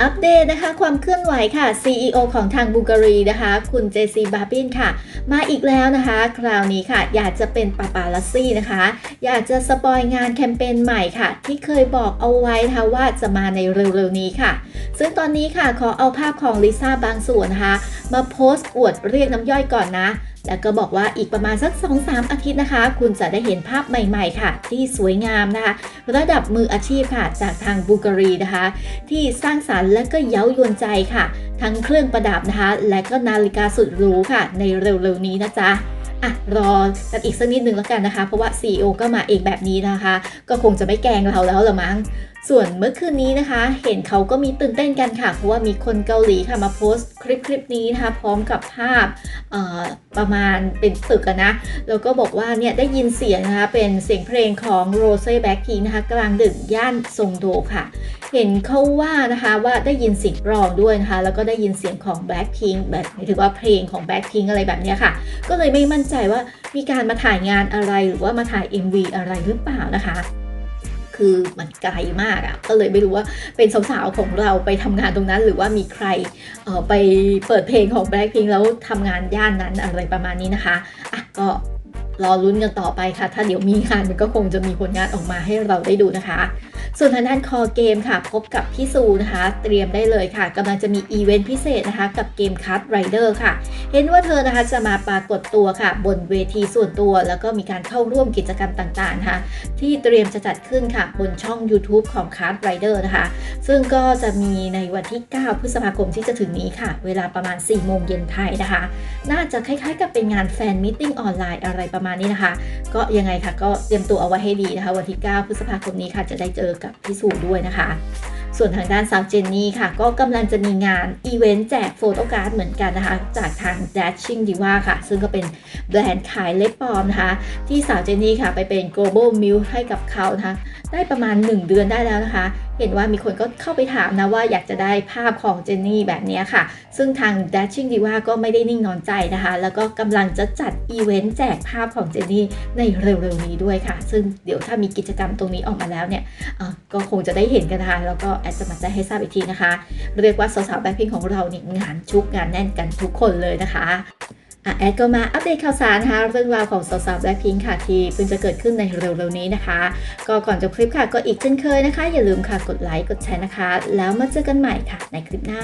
อัปเดตนะคะความเคลื่อนไหวค่ะ CEO ของทางบูการีนะคะ คุณเจซีบาบินค่ะ มาอีกแล้วนะคะ คราวนี้ค่ะ อยากจะเป็นปาปาลัสซี่นะคะ อยากจะสปอยงานแคมเปญใหม่ค่ะ ที่เคยบอกเอาไว้นะคะว่าจะมาในเร็วๆนี้ค่ะ ซึ่งตอนนี้ค่ะขอเอาภาพของลิซ่าบางส่วนนะคะ มาโพสต์อวดเรียกน้ำย่อยก่อนนะ แล้วก็บอกว่าอีกประมาณสัก 2-3 อาทิตย์นะคะ คุณจะได้เห็นภาพใหม่ๆค่ะ ที่สวยงามนะคะ ระดับมืออาชีพค่ะ จากทางบูการีนะคะ ที่สร้างสารรค์และก็เย้ายวนใจค่ะ ทั้งเครื่องประดับนะคะ และก็นาฬิกาสุดหรูค่ะ ในเร็วๆนี้นะจ๊ะอะรอกันอีกสักนิดนึงแล้วกันนะคะ เพราะว่า CEO ก็มาเองแบบนี้นะคะ ก็คงจะไม่แกล้งเราแล้วละมั้ง ส่วนเมื่อคืนนี้นะคะ เห็นเขาก็มีตื่นเต้นกันค่ะ เพราะว่ามีคนเกาหลีค่ะมาโพสต์คลิปคลิปนี้นะคะ พร้อมกับภาพประมาณเป็นตึกนะ แล้วก็บอกว่าเนี่ยได้ยินเสียงนะคะ เป็นเสียงเพลงของโรเซ่แบ็คพิงนะคะ กลางดึกย่านซงโดค่ะ เห็นเขาว่านะคะว่าได้ยินเสียงร้องด้วยนะคะ แล้วก็ได้ยินเสียงของ Blackpink แบบถึงว่าเพลงของ Blackpink อะไรแบบนี้ค่ะ ก็เลยไม่มั่นใจว่ามีการมาถ่ายงานอะไรหรือว่ามาถ่าย MV อะไรหรือเปล่านะคะ คือมันไกลมากอะ่ะก็เลยไม่รู้ว่าเป็นสาวๆของเราไปทำงานตรงนั้น หรือว่ามีใครเออไปเปิดเพลงของ Blackpink แล้วทำงานย่านนั้นอะไรประมาณนี้นะคะอะก็รอลุ้นกันต่อไปค่ะ ถ้าเดี๋ยวมีงานมันก็คงจะมีผลงานออกมาให้เราได้ดูนะคะ ส่วนทางด้านคอเกมค่ะ พบกับพี่ซูนะคะ เตรียมได้เลยค่ะกำลังจะมีอีเวนต์พิเศษนะคะ กับเกมคั r ไรเดอร์ค่ะ เห็นว่าเธอนะคะจะมาปรากฏตัวค่ะ บนเวทีส่วนตัว แล้วก็มีการเข้าร่วมกิจกรรมต่างๆนะคะที่เตรียมจะจัดขึ้นค่ะ บนช่อง YouTube ของ c a r d Rider นะคะ ซึ่งก็จะมีในวันที่ 9 พฤษภาคมที่จะถึงนี้ค่ะ เวลาประมาณ 4 โมงเย็นไทยนะคะ น่าจะคล้ายๆ กับเป็นงานแฟนมิทติ้งออนไลน์อะไรประมาณนี้นะคะ ก็ยังไงค่ะก็เตรียมตัวเอาไว้ให้ดีนะคะ วันที่ 9 พฤษภาคมนี้ค่ะจะได้เจอกับพี่สูด้วยนะคะ ส่วนทางด้านสาวเจนนี่ค่ะ ก็กำลังจะมีงานอีเวนต์แจกโฟโต้การ์ดเหมือนกันนะคะ จากทาง Dashing Diva ค่ะ ซึ่งก็เป็นแบรนด์ขายเล็บปลอมนะคะ ที่สาวเจนนี่ค่ะไปเป็น global m i l ให้กับเขานะคะ ได้ประมาณ 1 เดือนได้แล้วนะคะเห็นว่ามีคนก็เข้าไปถามนะว่าอยากจะได้ภาพของเจนนี่แบบนี้ค่ะ ซึ่งทาง Dashing Diva ก็ไม่ได้นิ่งนอนใจนะคะ แล้วก็กำลังจะจัดอีเวนต์แจกภาพของเจนนี่ในเร็วๆนี้ด้วยค่ะ ซึ่งเดี๋ยวถ้ามีกิจกรรมตรงนี้ออกมาแล้วเนี่ยก็คงจะได้เห็นกันนะคะแล้วก็แอดจะมาแจ้งให้ทราบอีกทีนะคะ เรียกว่าสาวๆแบ็คพิงของเราเนี่ยงานชุกงานแน่นกันทุกคนเลยนะคะ อะแอดก็มาอัปเดตข่าวสารนะคะเรื่องราวของสาวๆแบล็คพิงค่ะที่เพิ่งจะเกิดขึ้นในเร็วๆนี้นะคะ ก็ก่อนจบคลิปค่ะก็อีกเช่นเคยนะคะ อย่าลืมค่ะกดไลค์กดแชร์นะคะ แล้วมาเจอกันใหม่ค่ะในคลิปหน้า